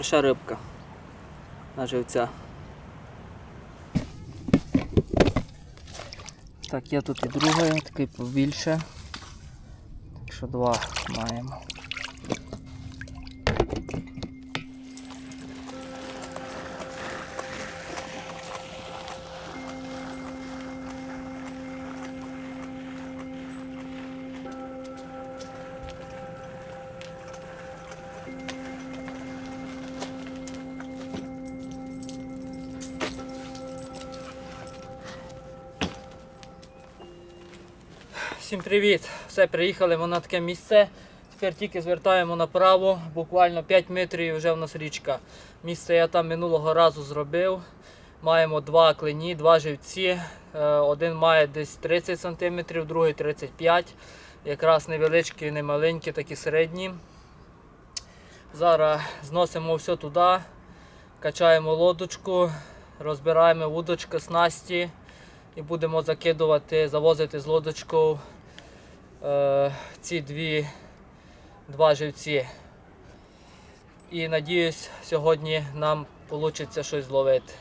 Перша рибка на живця. Так, є тут і друга, такий побільше. Так що два маємо. Всім привіт! Все, приїхали ми на таке місце. Тепер тільки звертаємо направо, буквально 5 метрів і вже в нас річка. Місце я там минулого разу зробив. Маємо два клині, два живці. Е, Один має десь 30 см, другий 35 Якраз невеличкі, не маленькі, такі середні. Зараз зносимо все туди, качаємо лодочку, розбираємо вудочки, снасті і будемо закидувати, завозити з лодочкою е, ці дві, два живці. І надіюсь, сьогодні нам вийде щось зловити.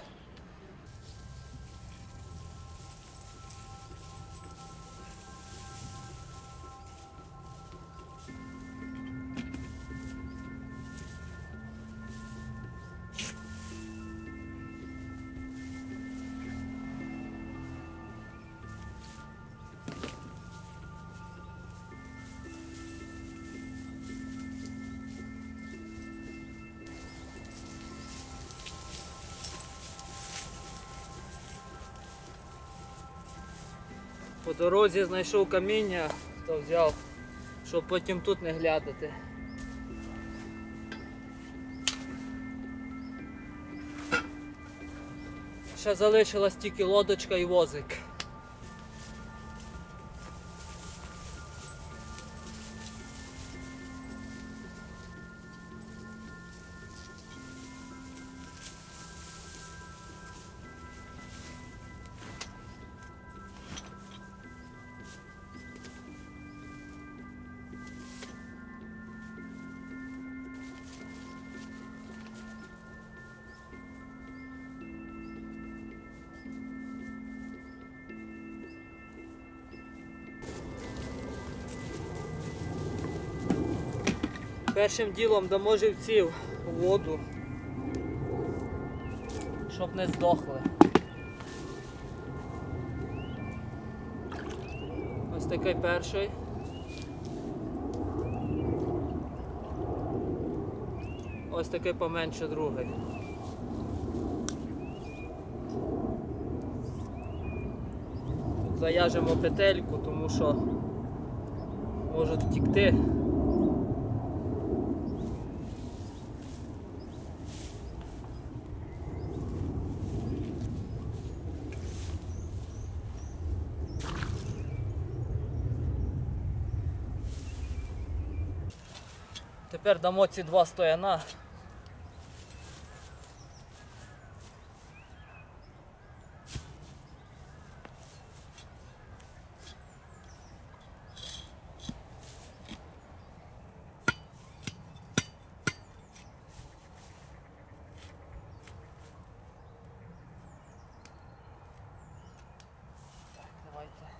Дорозі знайшов каміння, то взяв, щоб потім тут не глядати. Ще залишилась тільки лодочка і возик. Першим ділом дамо живців воду, щоб не здохли. Ось такий перший. Ось такий поменше другий. Тут заяжемо петельку, тому що можуть втікти. Тепер дамо ці два стояна. Так, давайте.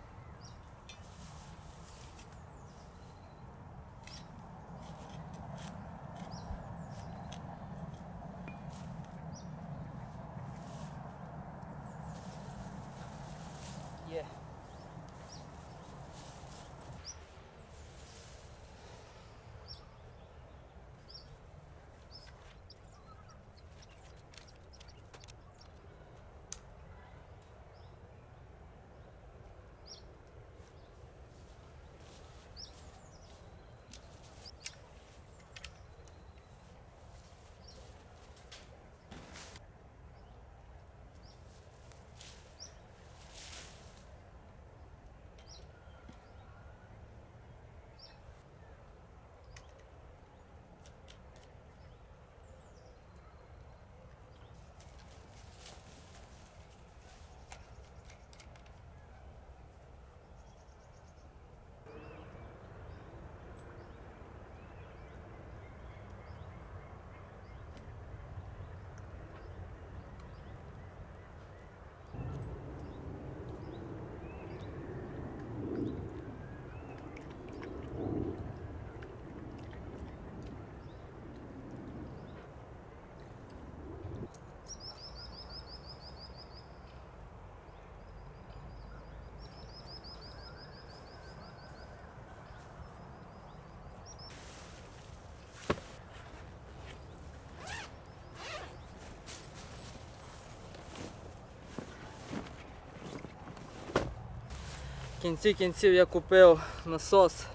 Кінці кінців я купив насос.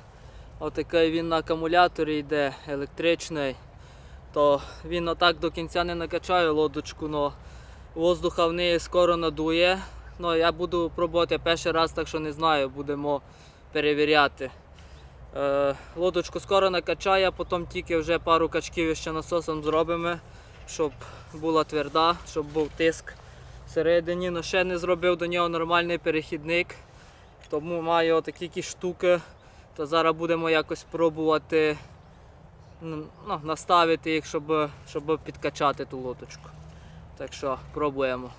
Отакий він на акумуляторі йде електричний. То він отак до кінця не накачає лодочку, але воздуха в неї скоро надує. Ну, я буду пробувати перший раз, так що не знаю, будемо перевіряти. Е, лодочку скоро накачає, а потім тільки вже пару качків ще насосом зробимо, щоб була тверда, щоб був тиск всередині. Но ще не зробив до нього нормальний перехідник. Тому маю отакі якісь штуки. То зараз будемо якось пробувати ну, ну, наставити їх, щоб, щоб підкачати ту лодочку. Так що пробуємо.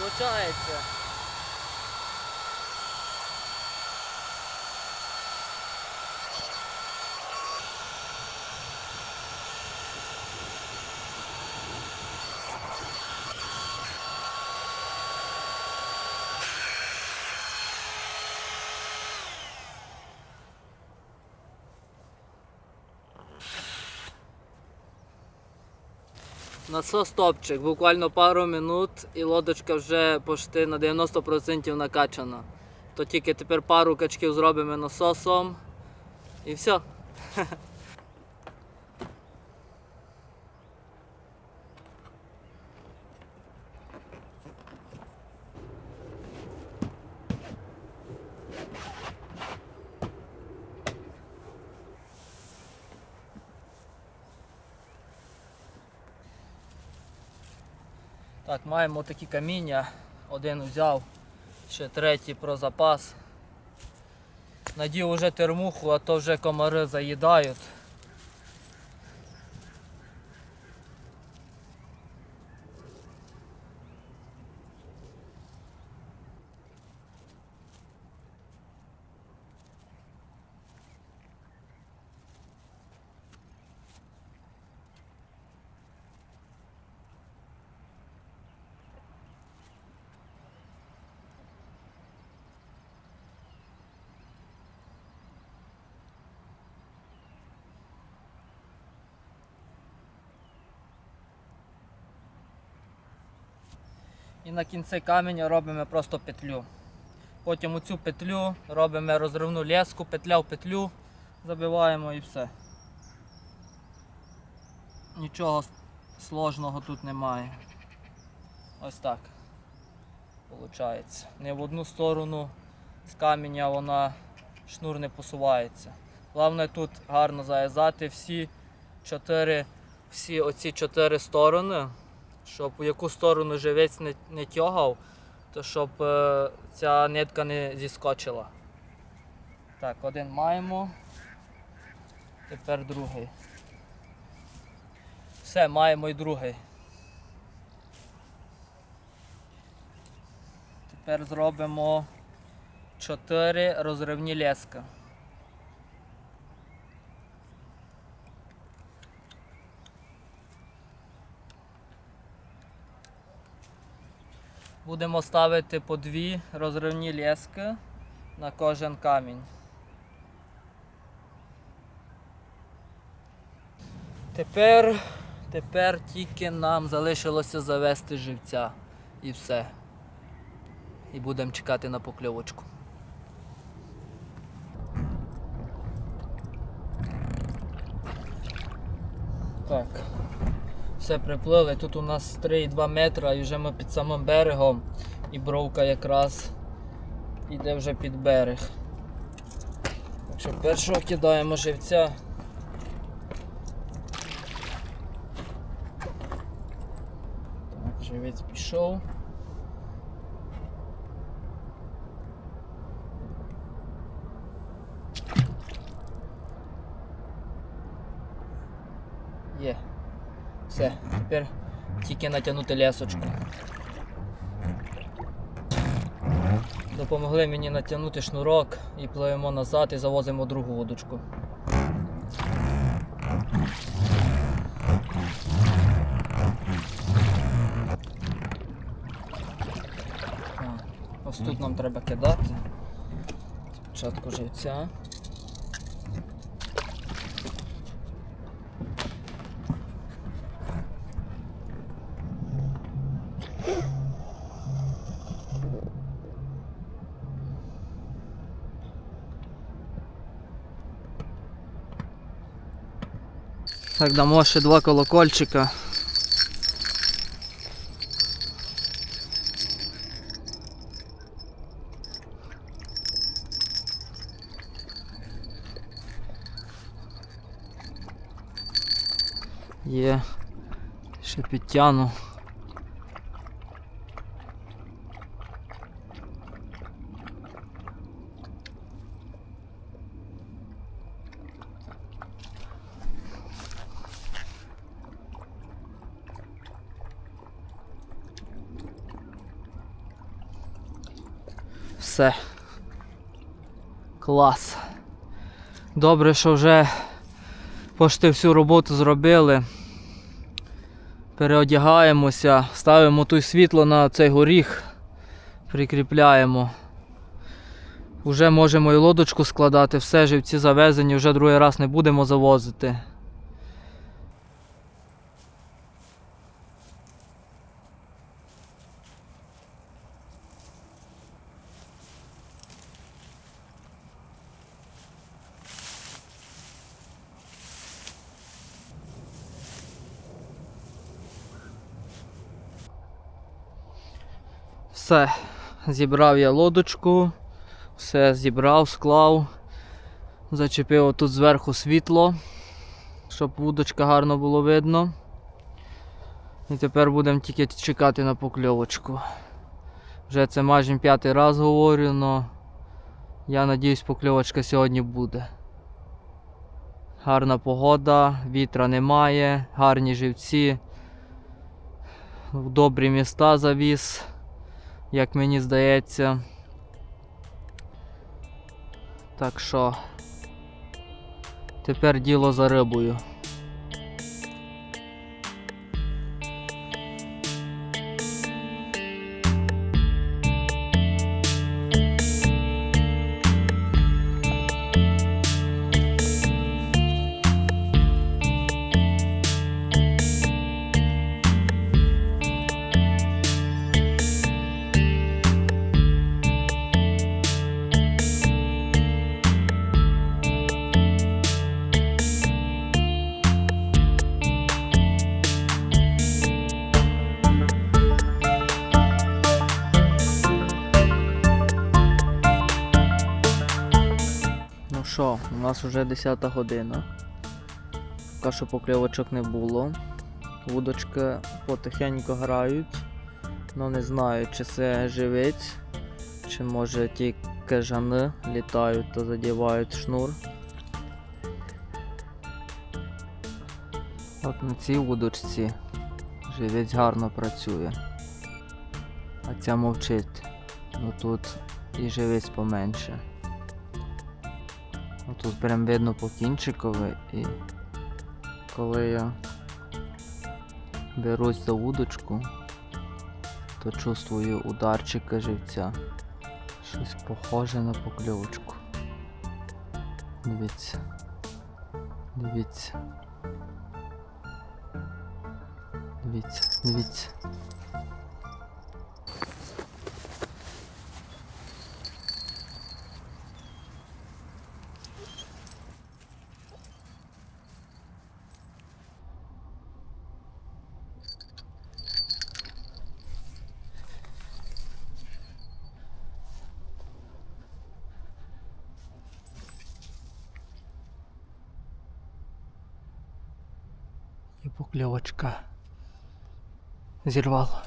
Получається. Насос топчик, буквально пару минут і лодочка вже почти на 90% накачана. То тільки тепер пару качків зробимо насосом і все. Так, маємо такі каміння. Один взяв, ще третій про запас. Надів уже термуху, а то вже комари заїдають. І на кінці каменя робимо просто петлю. Потім у цю петлю робимо розривну леску, петля в петлю, забиваємо і все. Нічого сложного тут немає. Ось так. Получається. Не в одну сторону з каменя вона шнур не посувається. Головне тут гарно зав'язати всі чотири, всі оці чотири сторони щоб у яку сторону живець не, не тягав, то щоб е, ця нитка не зіскочила. Так, один маємо. Тепер другий. Все, маємо і другий. Тепер зробимо чотири розривні леска. Будемо ставити по дві розривні лески на кожен камінь. Тепер, тепер тільки нам залишилося завести живця і все. І будемо чекати на покльовочку. Так. Все приплили. Тут у нас 3,2 метра і вже ми під самим берегом. І бровка якраз йде вже під берег. Так що першого кидаємо живця. Так, живець пішов. Є. Все, тепер тільки натягнути лесочку. Допомогли мені натягнути шнурок і пливемо назад і завозимо другу водочку. Ось тут нам треба кидати. Спочатку живця. Так, дамо ще два колокольчика. Є. Ще підтягну. Все. Клас. Добре, що вже почти всю роботу зробили. Переодягаємося, ставимо тут світло на цей горіх, прикріпляємо. Вже можемо і лодочку складати, все живці завезені, вже другий раз не будемо завозити. Все, зібрав я лодочку, все зібрав, склав, зачепив тут зверху світло, щоб вудочка гарно було видно. І тепер будемо тільки чекати на покльовочку. Вже це майже п'ятий раз говорю, але я надіюсь покльовочка сьогодні буде. Гарна погода, вітра немає, гарні живці, в добрі міста завіз як мені здається. Так що тепер діло за рибою. Вже 10 година. Що покльовочок не було. Вудочки потихеньку грають. Ну не знаю, чи це живець, чи може ті кажани літають та задівають шнур. От на цій вудочці живець гарно працює. А ця мовчить. Ну тут і живець поменше. Ну, Тут прям видно по кінчикові і коли я берусь за вудочку, то чувствую ударчика живця. Щось похоже на покльовочку. Дивіться. Дивіться. Дивіться, дивіться. І покльовочка. Зірвало.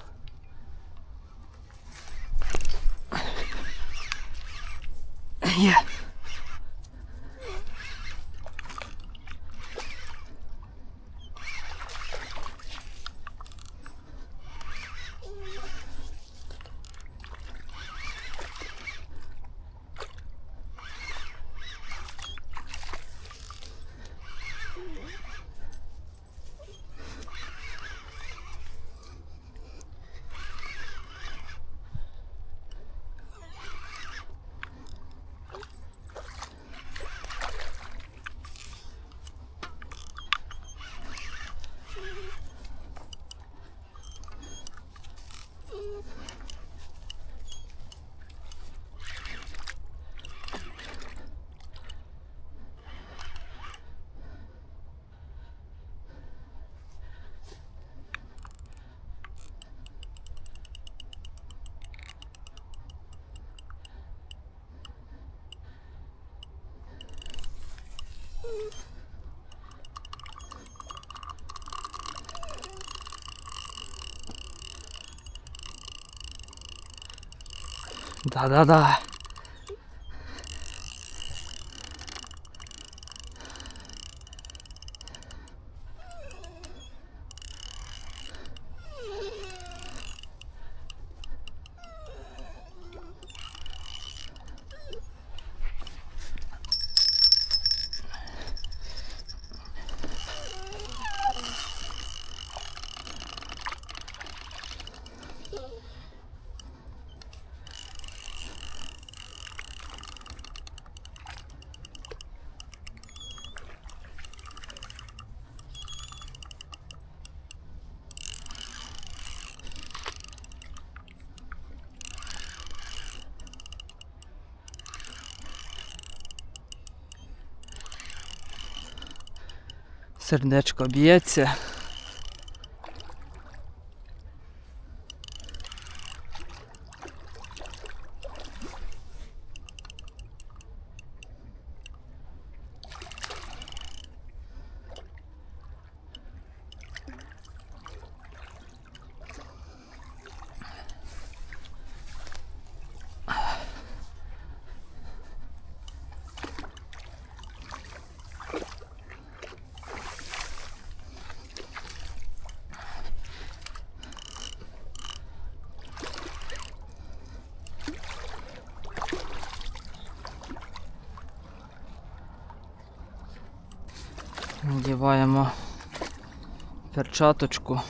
Є. Да-да-да. Сердечко б'ється. Надіваємо перчаточку.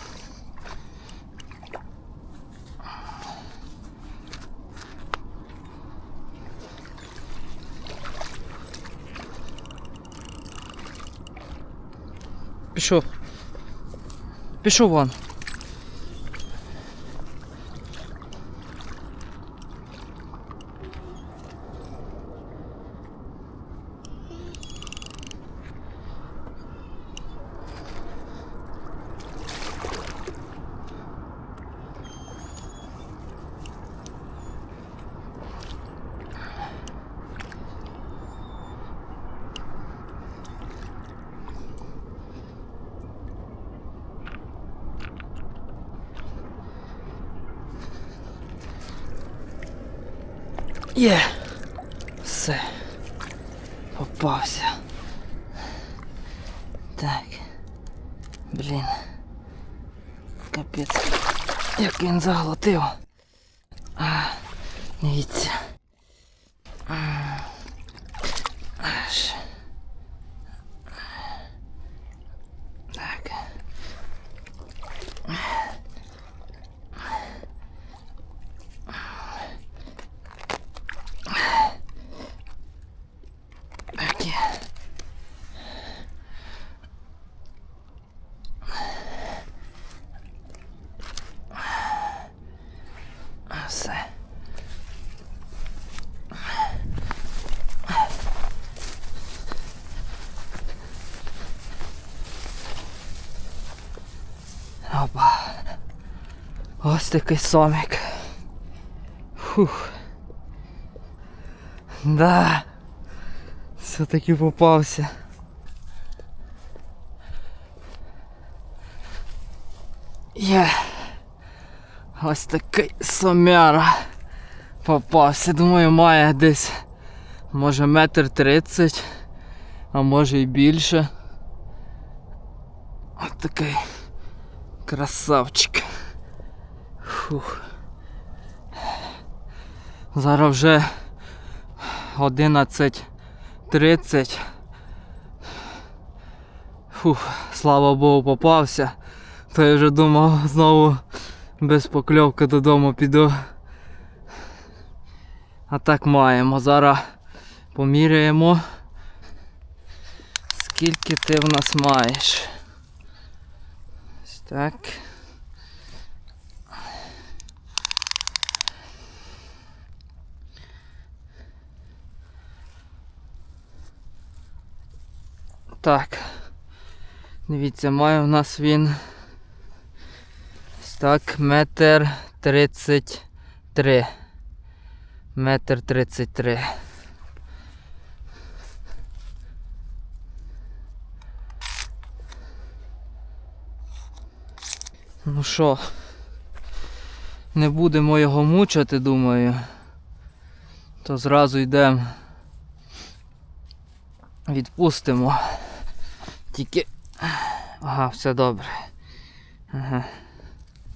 Пішов. Пішов вон. Є. Все. Попався. Так. Блін. Капець. Як він заглотив. А, дивіться. М. Аж. Так. Так. є. Все. Опа. Ось такий сомик. Фух. Да. Все-таки попався. Є. Ось такий сомяра. Попався. Думаю, має десь може метр тридцять, а може і більше. Ось такий красавчик. Фух. Зараз вже 11.30. Фух, слава Богу, попався. То я вже думав знову без покльовки додому піду. А так маємо. Зараз поміряємо. Скільки ти в нас маєш? Ось так. Так. Дивіться, має у нас він так, метр тридцять три. Метр тридцять три. Ну що, не будемо його мучити, думаю. то зразу йдемо. Відпустимо. Тільки. Ага, все добре. Ага.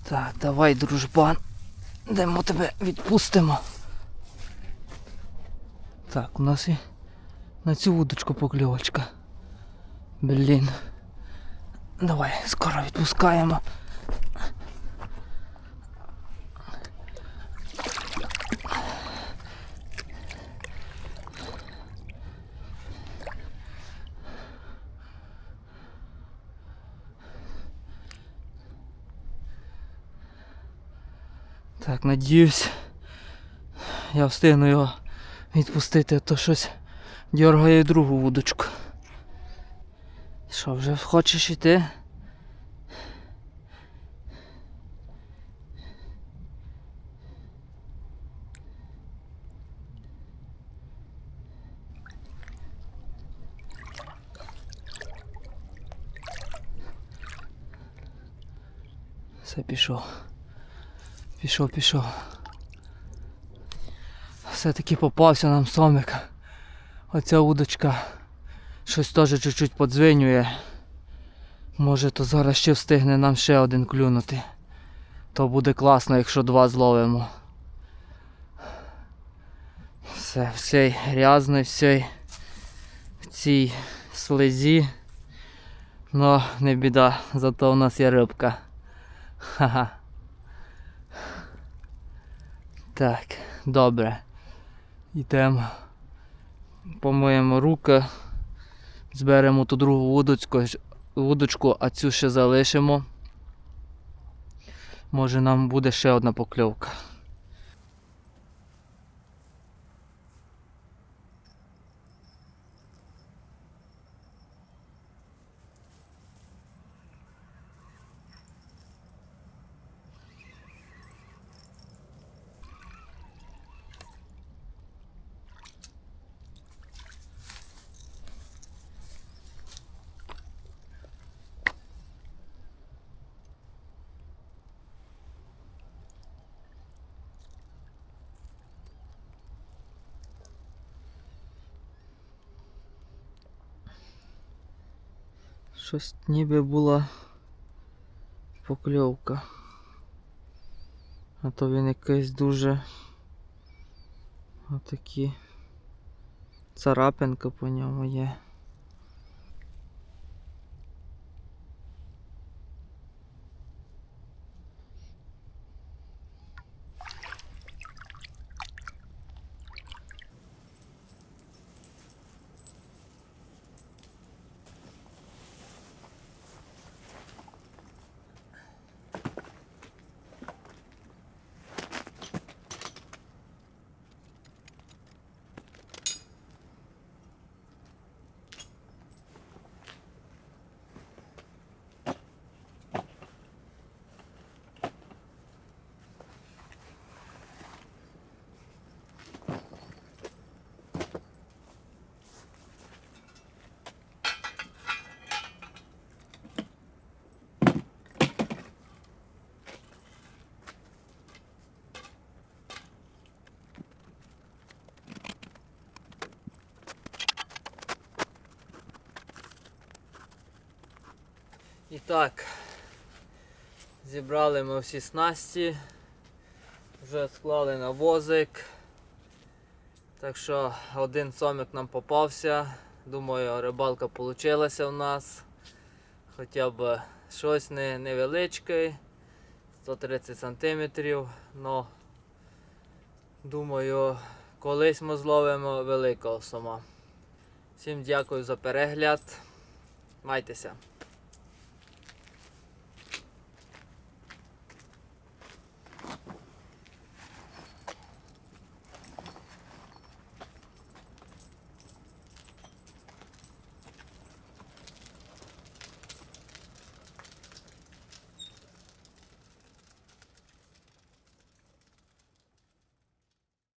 Так, давай, дружбан. Йдемо тебе відпустимо. Так, у нас і на цю вудочку покльовочка. Блін. Давай, скоро відпускаємо. Так, надіюсь, я встигну його відпустити, а то щось дергає другу вудочку. Що, вже хочеш йти? Все пішов. Пішов, пішов. Все-таки попався нам сомик. Оця удочка щось теж чуть-чуть подзвинює. Може то зараз ще встигне нам ще один клюнути. То буде класно, якщо два зловимо. Все, все грязне, все в цій слезі. Ну, не біда, зато у нас є рибка. Ха-ха. Так, добре. Йдемо. Помиємо руки. Зберемо ту другу вудочку, вудочку, а цю ще залишимо. Може нам буде ще одна покльовка. Щось ніби була покльовка. А то він якийсь дуже отакі царапинка по ньому є. І так, зібрали ми всі снасті, вже склали на возик. Так що один сомик нам попався. Думаю, рибалка вийшла у нас. Хоча б щось не, невеличке, 130 сантиметрів. Но думаю, колись ми зловимо великого сома. Всім дякую за перегляд. Майтеся.